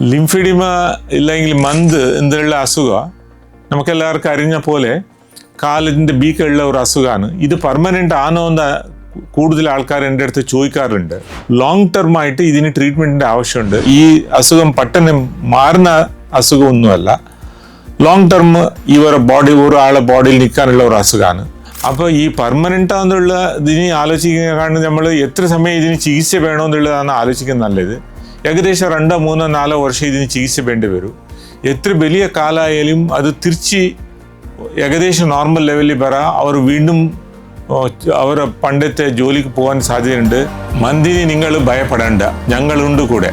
ലിംഫിഡിമ ഇല്ലെങ്കിൽ മന്ത് എന്തിനുള്ള അസുഖം നമുക്കെല്ലാവർക്കും അറിഞ്ഞ പോലെ കാലിന്റെ ബീക്കുള്ള ഒരു അസുഖമാണ്. ഇത് പെർമനന്റ് ആണോ എന്ന് കൂടുതൽ ആൾക്കാർ എന്റെ അടുത്ത് ചോദിക്കാറുണ്ട്. ലോങ് ടേം ആയിട്ട് ഇതിന് ട്രീറ്റ്മെന്റിന്റെ ആവശ്യമുണ്ട്. ഈ അസുഖം പെട്ടെന്ന് മാറുന്ന അസുഖമൊന്നുമല്ല. ലോങ് ടേം ഈ ഒരു ബോഡി ഒരാളെ ബോഡിയിൽ നിൽക്കാനുള്ള ഒരു അസുഖമാണ്. അപ്പോൾ ഈ പെർമനന്റ് ആണെന്നുള്ള ഇതിന് ആലോചിക്കുന്ന കാരണം നമ്മൾ എത്ര സമയം ഇതിന് ചികിത്സ വേണമെന്നുള്ളതാണ് ആലോചിക്കുന്നത് നല്ലത്. ഏകദേശം രണ്ടോ മൂന്നോ നാലോ വർഷം ഇതിന് ചികിത്സ വേണ്ടി വരും. എത്ര വലിയ കാലായാലും അത് തിരിച്ച് ഏകദേശം നോർമൽ ലെവലിൽ വരാം. അവർ വീണ്ടും അവർ പണ്ടത്തെ ജോലിക്ക് പോകാൻ സാധ്യതയുണ്ട്. മന്ദിനി നിങ്ങൾ ഭയപ്പെടേണ്ട. ഞങ്ങളുണ്ട് കൂടെ.